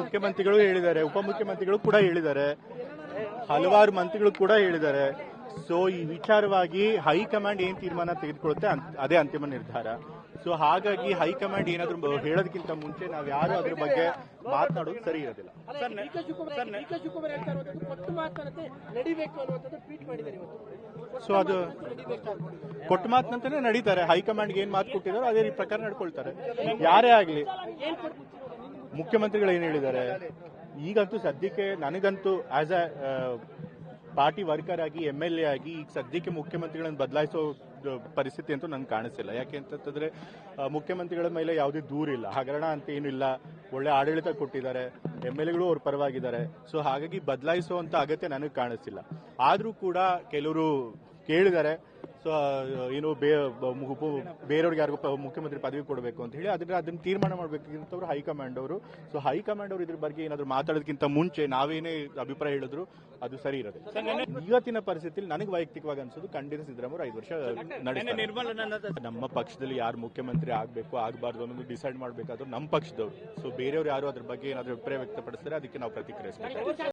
ಮುಖ್ಯಮಂತ್ರಿಗಳು ಹೇಳಿದ್ದಾರೆ ಉಪಮುಖ್ಯಮಂತ್ರಿಗಳು ಕೂಡ ಹೇಳಿದ್ದಾರೆ ಹಲವಾರು ಮಂತ್ರಿಗಳು ಕೂಡ ಹೇಳಿದ್ದಾರೆ. ಸೊ ಈ ವಿಚಾರವಾಗಿ ಹೈಕಮಾಂಡ್ ಏನ್ ತೀರ್ಮಾನ ತೆಗೆದುಕೊಳ್ಳುತ್ತೆ ಅದೇ ಅಂತಿಮ ನಿರ್ಧಾರ. ಸೊ ಹಾಗಾಗಿ ಹೈಕಮಾಂಡ್ ಏನಾದ್ರೂ ಹೇಳೋದಕ್ಕಿಂತ ಮುಂಚೆ ನಾವು ಯಾರು ಅದ್ರ ಬಗ್ಗೆ ಮಾತನಾಡೋದು ಸರಿ ಇರೋದಿಲ್ಲ. ಸೊ ಅದು ಕೊಟ್ಟ ಮಾತಿನಂತಾನೆ ನಡೀತಾರೆ. ಹೈಕಮಾಂಡ್ಗೆ ಏನ್ ಮಾತು ಕೊಟ್ಟಿದಾರೋ ಅದೇ ಪ್ರಕಾರ ನಡ್ಕೊಳ್ತಾರೆ. ಯಾರೇ ಆಗ್ಲಿ. ಮುಖ್ಯಮಂತ್ರಿಗಳು ಏನು ಹೇಳಿದ್ದಾರೆ? ಈಗಂತೂ ಸದ್ಯಕ್ಕೆ ನನಗಂತೂ ಆಸ್ ಅ ಪಾರ್ಟಿ ವರ್ಕರ್ ಆಗಿ ಎಂ ಎಲ್ ಎ ಆಗಿ ಈಗ ಸದ್ಯಕ್ಕೆ ಮುಖ್ಯಮಂತ್ರಿಗಳನ್ನು ಬದಲಾಯಿಸೋ ಪರಿಸ್ಥಿತಿ ಅಂತೂ ನನಗೆ ಕಾಣಿಸಿಲ್ಲ ಯಾಕೆ ಅಂತಂದ್ರೆ ಮುಖ್ಯಮಂತ್ರಿಗಳ ಮೇಲೆ ಯಾವುದೇ ದೂರಿಲ್ಲ ಹಗರಣ ಅಂತ ಏನಿಲ್ಲ ಒಳ್ಳೆ ಆಡಳಿತ ಕೊಟ್ಟಿದ್ದಾರೆ. ಎಂ ಎಲ್ ಎಗಳು ಅವ್ರ ಪರವಾಗಿದ್ದಾರೆ. ಸೊ ಹಾಗಾಗಿ ಬದಲಾಯಿಸುವಂತ ಅಗತ್ಯ ನನಗೆ ಕಾಣಿಸ್ತಿಲ್ಲ. ಆದರೂ ಕೂಡ ಕೆಲವರು ಕೇಳಿದ್ದಾರೆ ಸೊ ಏನು ಬೇ ಬ- ಬೇರೆಯವ್ರಿಗೆ ಯಾರಿಗೂ ಮುಖ್ಯಮಂತ್ರಿ ಪದವಿ ಕೊಡಬೇಕು ಅಂತ ಹೇಳಿ ಅದನ್ನ ಅದನ್ನ ತೀರ್ಮಾನ ಮಾಡಬೇಕಿಂತವ್ರು ಹೈಕಮಾಂಡ್ ಅವರು. ಸೊ ಹೈಕಮಾಂಡ್ ಅವರು ಇದ್ರ ಬಗ್ಗೆ ಏನಾದ್ರು ಮಾತಾಡೋದಕ್ಕಿಂತ ಮುಂಚೆ ನಾವೇನೇ ಅಭಿಪ್ರಾಯ ಹೇಳಿದ್ರು ಅದು ಸರಿ ಇರೋದು ಇವತ್ತಿನ ಪರಿಸ್ಥಿತಿಯಲ್ಲಿ ನನಗೆ ವೈಯಕ್ತಿಕವಾಗಿ ಅನ್ಸೋದು ಖಂಡಿತ ಸಿದ್ದರಾಮಯ್ಯ ಐದು ವರ್ಷ ನಮ್ಮ ಪಕ್ಷದಲ್ಲಿ ಯಾರು ಮುಖ್ಯಮಂತ್ರಿ ಆಗಬೇಕು ಆಗಬಾರ್ದು ಅನ್ನೋದು ಡಿಸೈಡ್ ಮಾಡಬೇಕಾದ್ರು ನಮ್ಮ ಪಕ್ಷದವ್ರು. ಸೊ ಬೇರೆಯವ್ರು ಯಾರು ಅದ್ರ ಬಗ್ಗೆ ಏನಾದ್ರು ಅಭಿಪ್ರಾಯ ವ್ಯಕ್ತಪಡಿಸ್ತಾರೆ ಅದಕ್ಕೆ ನಾವು ಪ್ರತಿಕ್ರಿಯಿಸ್ಬೇಕು.